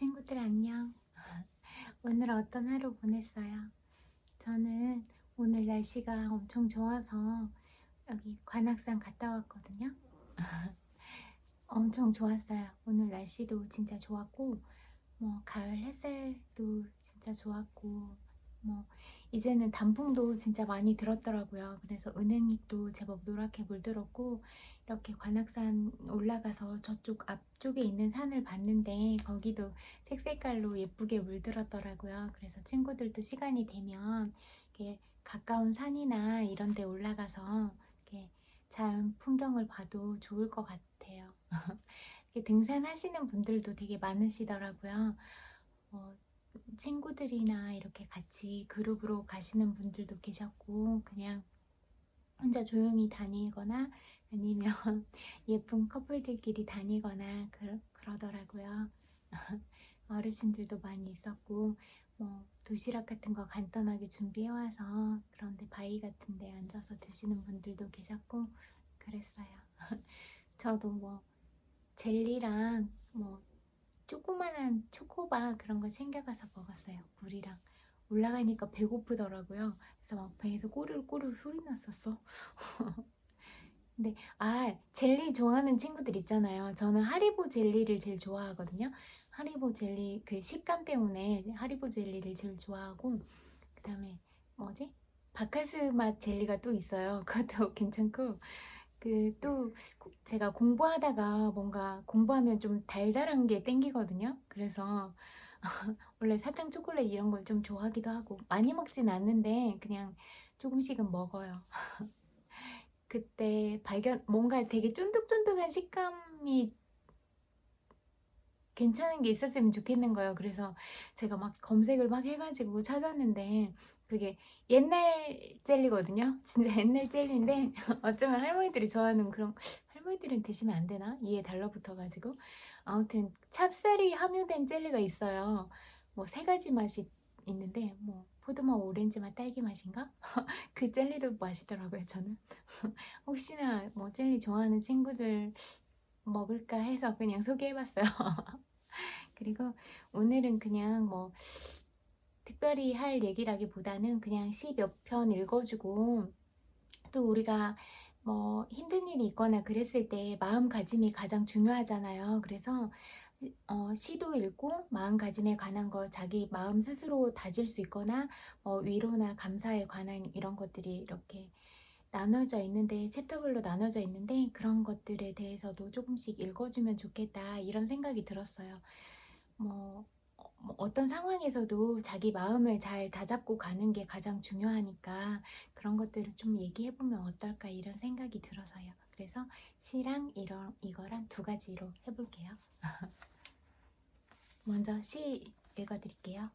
친구들 안녕. 오늘 어떤 하루 보냈어요? 저는 오늘 날씨가 엄청 좋아서 여기 관악산 갔다 왔거든요. 엄청 좋았어요. 오늘 날씨도 진짜 좋았고, 뭐 가을 햇살도 진짜 좋았고, 뭐 이제는 단풍도 진짜 많이 들었더라고요. 그래서 은행잎도 제법 노랗게 물들었고, 이렇게 관악산 올라가서 저쪽 앞쪽에 있는 산을 봤는데 거기도 색색깔로 예쁘게 물들었더라고요. 그래서 친구들도 시간이 되면 이렇게 가까운 산이나 이런 데 올라가서 이렇게 자연 풍경을 봐도 좋을 것 같아요. 등산하시는 분들도 되게 많으시더라고요. 어, 친구들이나 이렇게 같이 그룹으로 가시는 분들도 계셨고 그냥 혼자 조용히 다니거나 아니면 예쁜 커플들끼리 다니거나 그, 그러더라고요. 어르신들도 많이 있었고 뭐 도시락 같은 거 간단하게 준비해 와서 그런데 바위 같은 데 앉아서 드시는 분들도 계셨고 그랬어요. 저도 뭐 젤리랑 뭐 조그만한 초코바 그런 거 챙겨가서 먹었어요. 물이랑 올라가니까 배고프더라고요. 그래서 막 배에서 꼬르륵 꼬르륵 소리 났었어. 근데 아 젤리 좋아하는 친구들 있잖아요. 저는 하리보 젤리를 제일 좋아하거든요. 하리보 젤리 그 식감 때문에 하리보 젤리를 제일 좋아하고 그다음에 뭐지 바카스 맛 젤리가 또 있어요. 그것도 괜찮고 그 또 제가 공부하다가 뭔가 공부하면 좀 달달한 게 땡기거든요. 그래서 원래 사탕 초콜릿 이런 걸 좀 좋아하기도 하고 많이 먹진 않는데 그냥 조금씩은 먹어요. 그때 발견 뭔가 되게 쫀득쫀득한 식감이 괜찮은 게 있었으면 좋겠는 거예요. 그래서 제가 막 검색을 막 해가지고 찾았는데 그게 옛날 젤리거든요. 진짜 옛날 젤리인데 어쩌면 할머니들이 좋아하는 그런 할머니들은 드시면 안 되나? 이에 달라붙어가지고 아무튼 찹쌀이 함유된 젤리가 있어요. 뭐 세 가지 맛이 있는데 뭐 포도맛, 오렌지맛, 딸기 맛인가? 그 젤리도 맛있더라고요. 저는 혹시나 뭐 젤리 좋아하는 친구들 먹을까 해서 그냥 소개해봤어요. 그리고 오늘은 그냥 뭐 특별히 할 얘기라기보다는 그냥 시 몇 편 읽어주고 또 우리가 뭐 힘든 일이 있거나 그랬을 때 마음가짐이 가장 중요하잖아요. 그래서 어, 시도 읽고 마음가짐에 관한 거 자기 마음 스스로 다질 수 있거나 뭐 위로나 감사에 관한 이런 것들이 이렇게 나눠져 있는데 챕터별로 나눠져 있는데 그런 것들에 대해서도 조금씩 읽어주면 좋겠다 이런 생각이 들었어요. 뭐, 어, 뭐 어떤 상황에서도 자기 마음을 잘 다잡고 가는 게 가장 중요하니까 그런 것들을 좀 얘기해 보면 어떨까 이런 생각이 들어서요. 그래서 시랑 이런 이거랑 두 가지로 해볼게요. 먼저 시 읽어드릴게요.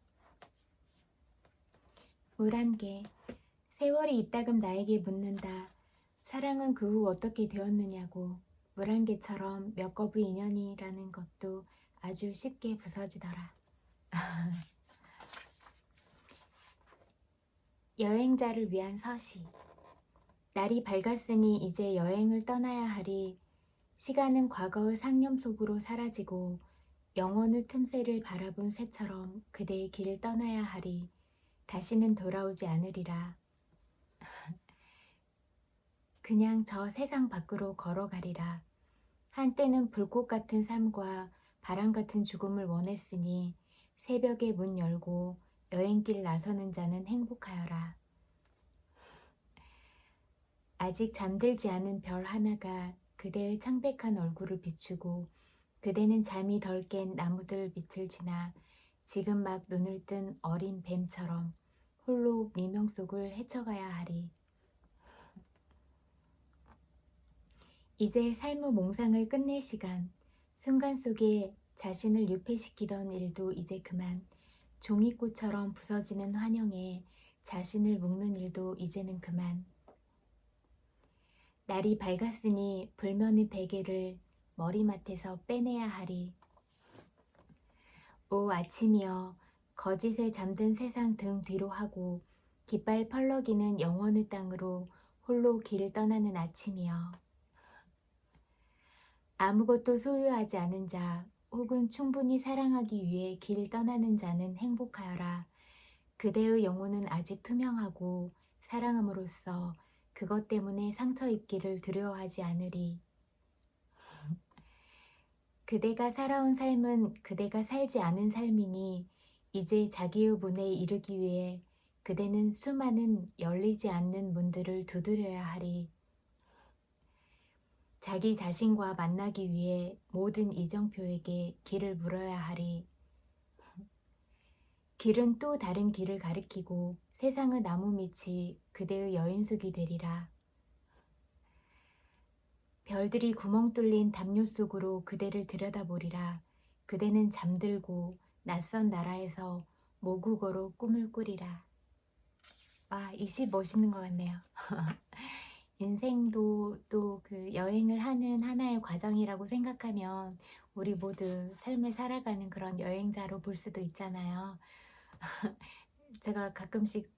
물안개 세월이 이따금 나에게 묻는다. 사랑은 그 후 어떻게 되었느냐고 물안개처럼 몇 겁의 인연이라는 것도 아주 쉽게 부서지더라. 여행자를 위한 서시 날이 밝았으니 이제 여행을 떠나야 하리. 시간은 과거의 상념 속으로 사라지고 영원의 틈새를 바라본 새처럼 그대의 길을 떠나야 하리. 다시는 돌아오지 않으리라. 그냥 저 세상 밖으로 걸어가리라. 한때는 불꽃 같은 삶과 바람 같은 죽음을 원했으니 새벽에 문 열고 여행길 나서는 자는 행복하여라. 아직 잠들지 않은 별 하나가 그대의 창백한 얼굴을 비추고 그대는 잠이 덜 깬 나무들 밑을 지나 지금 막 눈을 뜬 어린 뱀처럼 홀로 미명 속을 헤쳐가야 하리. 이제 삶의 몽상을 끝낼 시간. 순간 속에 자신을 유폐시키던 일도 이제 그만 종이꽃처럼 부서지는 환영에 자신을 묶는 일도 이제는 그만. 날이 밝았으니 불면의 베개를 머리맡에서 빼내야 하리. 오 아침이여 거짓에 잠든 세상 등 뒤로 하고 깃발 펄럭이는 영원의 땅으로 홀로 길을 떠나는 아침이여. 아무것도 소유하지 않은 자 혹은 충분히 사랑하기 위해 길 떠나는 자는 행복하여라. 그대의 영혼은 아직 투명하고 사랑함으로써 그것 때문에 상처 입기를 두려워하지 않으리. 그대가 살아온 삶은 그대가 살지 않은 삶이니 이제 자기의 문에 이르기 위해 그대는 수많은 열리지 않는 문들을 두드려야 하리. 자기 자신과 만나기 위해 모든 이정표에게 길을 물어야 하리. 길은 또 다른 길을 가리키고 세상의 나무 밑이 그대의 여인숙이 되리라. 별들이 구멍 뚫린 담요 속으로 그대를 들여다보리라. 그대는 잠들고 낯선 나라에서 모국어로 꿈을 꾸리라. 와, 이 시 멋있는 것 같네요. 인생도 또 그 여행을 하는 하나의 과정이라고 생각하면 우리 모두 삶을 살아가는 그런 여행자로 볼 수도 있잖아요. 제가 가끔씩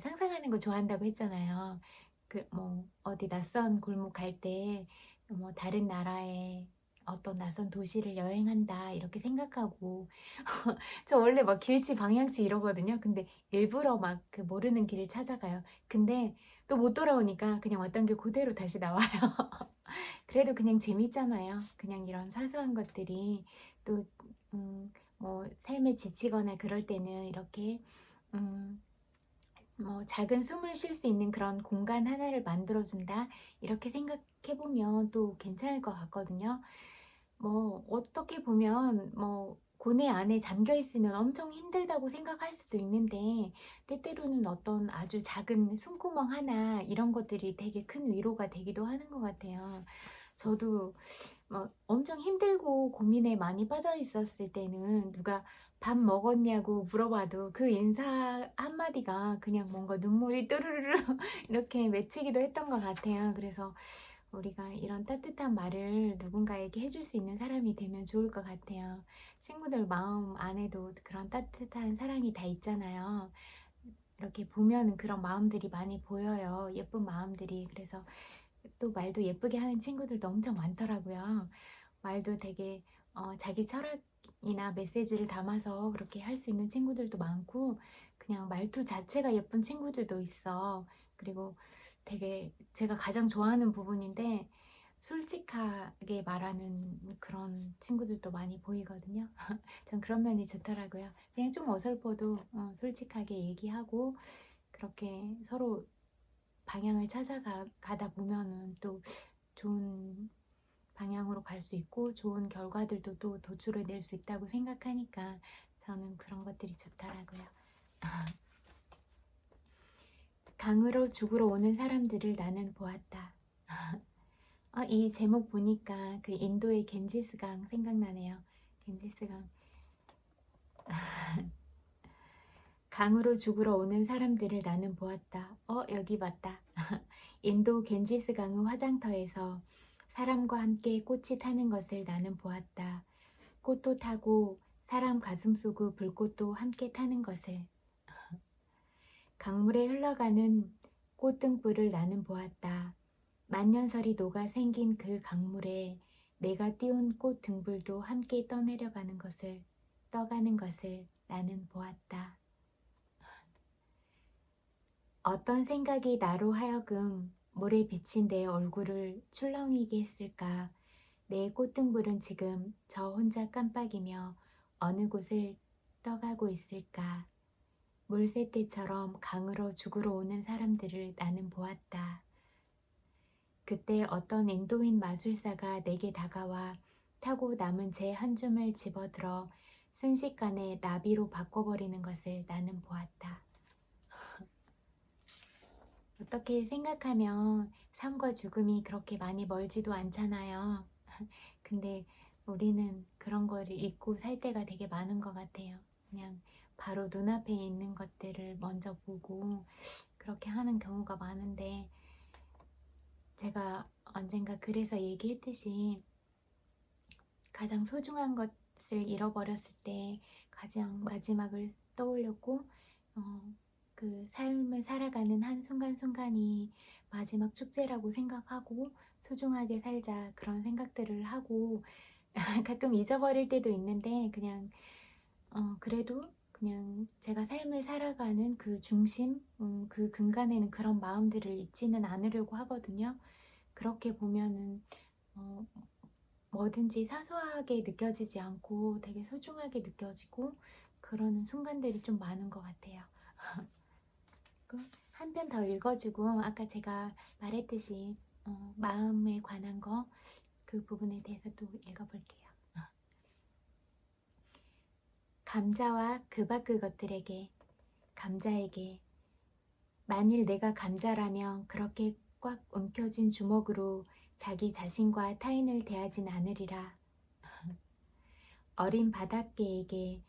상상하는 거 좋아한다고 했잖아요. 그 뭐 어디 낯선 골목 갈 때 뭐 다른 나라에 어떤 낯선 도시를 여행한다 이렇게 생각하고 저 원래 막 길치 방향치 이러거든요. 근데 일부러 막 그 모르는 길을 찾아가요. 근데 또 못 돌아오니까 그냥 왔던 길 그대로 다시 나와요. 그래도 그냥 재밌잖아요. 그냥 이런 사소한 것들이 또 음, 뭐 삶에 지치거나 그럴 때는 이렇게 음, 뭐 작은 숨을 쉴 수 있는 그런 공간 하나를 만들어준다 이렇게 생각해 보면 또 괜찮을 것 같거든요. 뭐 어떻게 보면 뭐 고뇌 안에 잠겨 있으면 엄청 힘들다고 생각할 수도 있는데 때때로는 어떤 아주 작은 숨구멍 하나 이런 것들이 되게 큰 위로가 되기도 하는 것 같아요. 저도 막 엄청 힘들고 고민에 많이 빠져 있었을 때는 누가 밥 먹었냐고 물어봐도 그 인사 한마디가 그냥 뭔가 눈물이 뚜루루루 이렇게 맺히기도 했던 것 같아요. 그래서 우리가 이런 따뜻한 말을 누군가에게 해줄 수 있는 사람이 되면 좋을 것 같아요. 친구들 마음 안에도 그런 따뜻한 사랑이 다 있잖아요. 이렇게 보면은 그런 마음들이 많이 보여요. 예쁜 마음들이. 그래서 또 말도 예쁘게 하는 친구들도 엄청 많더라고요. 말도 되게 어, 자기 철학이나 메시지를 담아서 그렇게 할 수 있는 친구들도 많고 그냥 말투 자체가 예쁜 친구들도 있어. 그리고 되게 제가 가장 좋아하는 부분인데 솔직하게 말하는 그런 친구들도 많이 보이거든요. 전 그런 면이 좋더라고요. 그냥 좀 어설퍼도 어, 솔직하게 얘기하고 그렇게 서로 방향을 찾아가다 보면은 또 좋은 방향으로 갈 수 있고 좋은 결과들도 또 도출을 낼수 있다고 생각하니까 저는 그런 것들이 좋더라고요. 강으로 죽으러 오는 사람들을 나는 보았다. 아, 이 제목 보니까 그 인도의 겐지스강 생각나네요. 겐지스강. 강으로 죽으러 오는 사람들을 나는 보았다. 어, 여기 봤다. 인도 겐지스강의 화장터에서 사람과 함께 꽃이 타는 것을 나는 보았다. 꽃도 타고 사람 가슴 속의 불꽃도 함께 타는 것을. 강물에 흘러가는 꽃등불을 나는 보았다. 만년설이 녹아 생긴 그 강물에 내가 띄운 꽃 등불도 함께 떠내려가는 것을, 떠가는 것을 나는 보았다. 어떤 생각이 나로 하여금 물에 비친 내 얼굴을 출렁이게 했을까? 내 꽃등불은 지금 저 혼자 깜빡이며 어느 곳을 떠가고 있을까? 물새떼처럼 강으로 죽으러 오는 사람들을 나는 보았다. 그때 어떤 인도인 마술사가 내게 다가와 타고 남은 제 한 줌을 집어들어 순식간에 나비로 바꿔버리는 것을 나는 보았다. 어떻게 생각하면 삶과 죽음이 그렇게 많이 멀지도 않잖아요. 근데 우리는 그런 거를 잊고 살 때가 되게 많은 것 같아요. 그냥 바로 눈앞에 있는 것들을 먼저 보고 그렇게 하는 경우가 많은데 제가 언젠가 그래서 얘기했듯이 가장 소중한 것을 잃어버렸을 때 가장 마지막을 떠올렸고 어, 그 삶을 살아가는 한 순간순간이 마지막 축제라고 생각하고 소중하게 살자 그런 생각들을 하고 가끔 잊어버릴 때도 있는데 그냥 어, 그래도 그냥 제가 삶을 살아가는 그 중심, 음, 그 근간에는 그런 마음들을 잊지는 않으려고 하거든요. 그렇게 보면은 어, 뭐든지 사소하게 느껴지지 않고 되게 소중하게 느껴지고 그러는 순간들이 좀 많은 것 같아요. 한 편 더 읽어주고 아까 제가 말했듯이 어, 마음에 관한 거 그 부분에 대해서 또 읽어볼게요. 감자와 그 밖의 것들에게 감자에게 만일 내가 감자라면 그렇게 꽉 움켜쥔 주먹으로 자기 자신과 타인을 대하진 않으리라. 어린 바닷개에게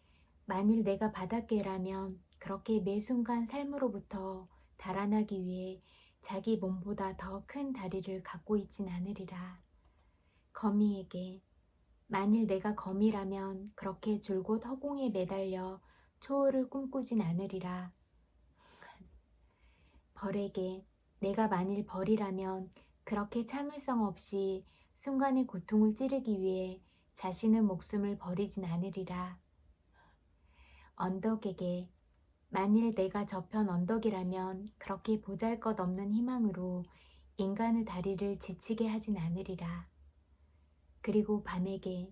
만일 내가 바닷개라면 그렇게 매 순간 삶으로부터 달아나기 위해 자기 몸보다 더 큰 다리를 갖고 있진 않으리라. 거미에게 만일 내가 거미라면 그렇게 줄곧 허공에 매달려 초월을 꿈꾸진 않으리라. 벌에게 내가 만일 벌이라면 그렇게 참을성 없이 순간의 고통을 찌르기 위해 자신의 목숨을 버리진 않으리라. 언덕에게 만일 내가 저편 언덕이라면 그렇게 보잘 것 없는 희망으로 인간의 다리를 지치게 하진 않으리라. 그리고 밤에게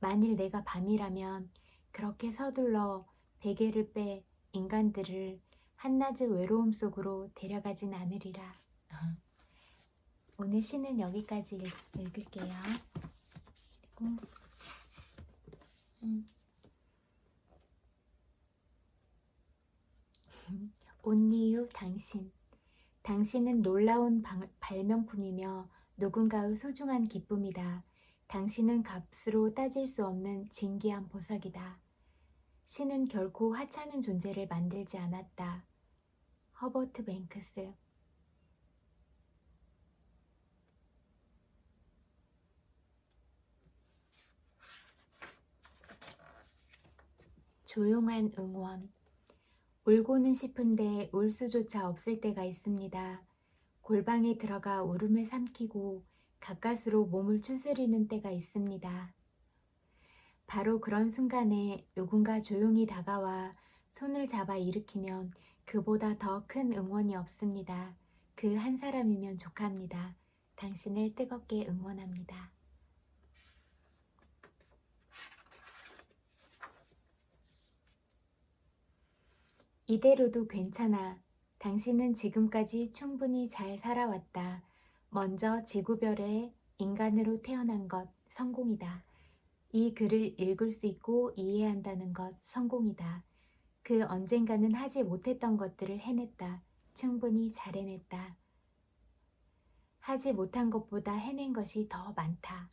만일 내가 밤이라면 그렇게 서둘러 베개를 빼 인간들을 한낮의 외로움 속으로 데려가진 않으리라. 오늘 시는 여기까지 읽, 읽을게요. 그리고 음. 온리유 당신 당신은 놀라운 방, 발명품이며 누군가의 소중한 기쁨이다. 당신은 값으로 따질 수 없는 진귀한 보석이다. 신은 결코 하찮은 존재를 만들지 않았다. 허버트 뱅크스 조용한 응원 울고는 싶은데 울 수조차 없을 때가 있습니다. 골방에 들어가 울음을 삼키고 가까스로 몸을 추스리는 때가 있습니다. 바로 그런 순간에 누군가 조용히 다가와 손을 잡아 일으키면 그보다 더 큰 응원이 없습니다. 그 한 사람이면 족합니다. 당신을 뜨겁게 응원합니다. 이대로도 괜찮아. 당신은 지금까지 충분히 잘 살아왔다. 먼저 지구별에 인간으로 태어난 것 성공이다. 이 글을 읽을 수 있고 이해한다는 것 성공이다. 그 언젠가는 하지 못했던 것들을 해냈다. 충분히 잘 해냈다. 하지 못한 것보다 해낸 것이 더 많다.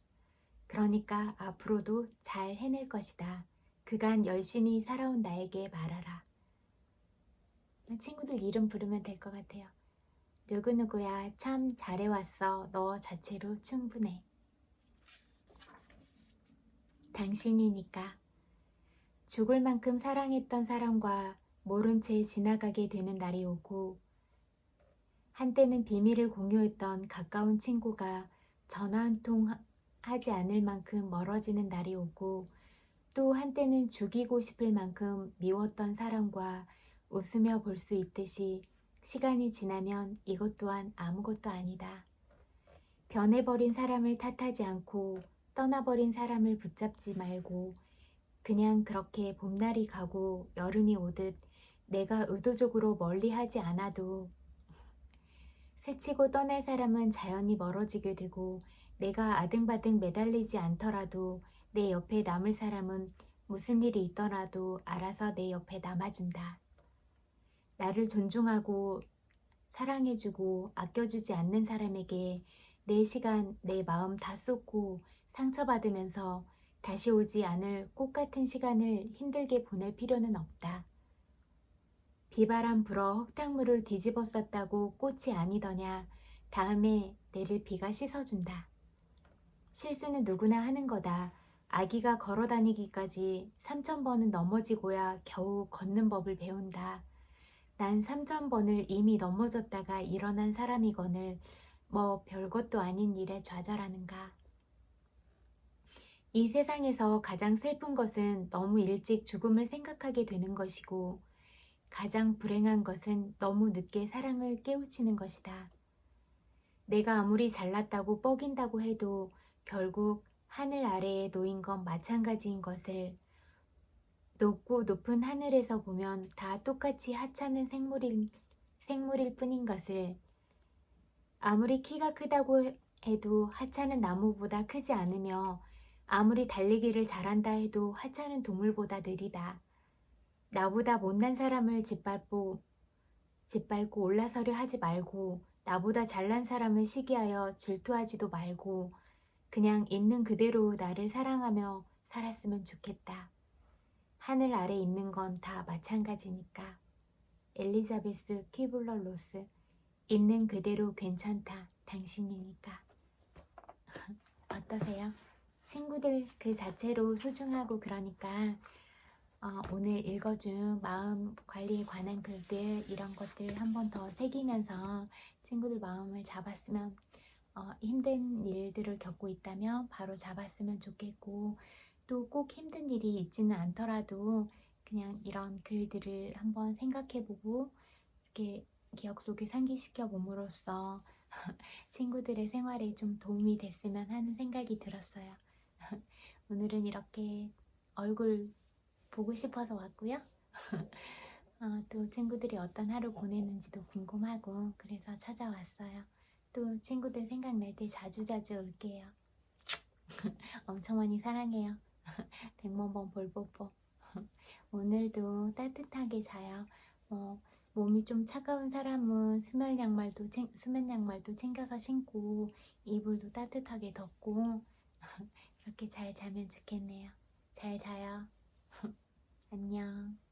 그러니까 앞으로도 잘 해낼 것이다. 그간 열심히 살아온 나에게 말하라. 친구들 이름 부르면 될 것 같아요. 누구누구야 참 잘해왔어. 너 자체로 충분해. 당신이니까 죽을 만큼 사랑했던 사람과 모른 채 지나가게 되는 날이 오고 한때는 비밀을 공유했던 가까운 친구가 전화 한 통 하지 않을 만큼 멀어지는 날이 오고 또 한때는 죽이고 싶을 만큼 미웠던 사람과 웃으며 볼 수 있듯이 시간이 지나면 이것 또한 아무것도 아니다. 변해버린 사람을 탓하지 않고 떠나버린 사람을 붙잡지 말고 그냥 그렇게 봄날이 가고 여름이 오듯 내가 의도적으로 멀리 하지 않아도 새치고 떠날 사람은 자연히 멀어지게 되고 내가 아등바등 매달리지 않더라도 내 옆에 남을 사람은 무슨 일이 있더라도 알아서 내 옆에 남아준다. 나를 존중하고 사랑해주고 아껴주지 않는 사람에게 내 시간, 내 마음 다 쏟고 상처받으면서 다시 오지 않을 꽃 같은 시간을 힘들게 보낼 필요는 없다. 비바람 불어 흙탕물을 뒤집어 썼다고 꽃이 아니더냐. 다음에 내를 비가 씻어준다. 실수는 누구나 하는 거다. 아기가 걸어 다니기까지 3천번은 넘어지고야 겨우 걷는 법을 배운다. 난 3천번을 이미 넘어졌다가 일어난 사람이거늘 뭐 별것도 아닌 일에 좌절하는가. 이 세상에서 가장 슬픈 것은 너무 일찍 죽음을 생각하게 되는 것이고, 가장 불행한 것은 너무 늦게 사랑을 깨우치는 것이다. 내가 아무리 잘났다고 뻐긴다고 해도 결국 하늘 아래에 놓인 건 마찬가지인 것을 높고 높은 하늘에서 보면 다 똑같이 하찮은 생물일, 생물일 뿐인 것을 아무리 키가 크다고 해도 하찮은 나무보다 크지 않으며 아무리 달리기를 잘한다 해도 하찮은 동물보다 느리다. 나보다 못난 사람을 짓밟고 짓밟고 올라서려 하지 말고 나보다 잘난 사람을 시기하여 질투하지도 말고 그냥 있는 그대로 나를 사랑하며 살았으면 좋겠다. 하늘 아래 있는 건 다 마찬가지니까. 엘리자베스 키블러 로스 있는 그대로 괜찮다. 당신이니까. 어떠세요? 친구들 그 자체로 소중하고 그러니까 어, 오늘 읽어준 마음 관리에 관한 글들 이런 것들 한 번 더 새기면서 친구들 마음을 잡았으면 어, 힘든 일들을 겪고 있다면 바로 잡았으면 좋겠고 또 꼭 힘든 일이 있지는 않더라도 그냥 이런 글들을 한번 생각해보고 이렇게 기억 속에 상기시켜 봄으로써 친구들의 생활에 좀 도움이 됐으면 하는 생각이 들었어요. 오늘은 이렇게 얼굴 보고 싶어서 왔고요. 어, 또 친구들이 어떤 하루 보내는지도 궁금하고 그래서 찾아왔어요. 또 친구들 생각날 때 자주자주 올게요. 엄청 많이 사랑해요. 백만번 볼뽀뽀. 오늘도 따뜻하게 자요. 뭐 몸이 좀 차가운 사람은 수면 양말도 챙, 수면 양말도 챙겨서 신고 이불도 따뜻하게 덮고 이렇게 잘 자면 좋겠네요. 잘 자요. 안녕.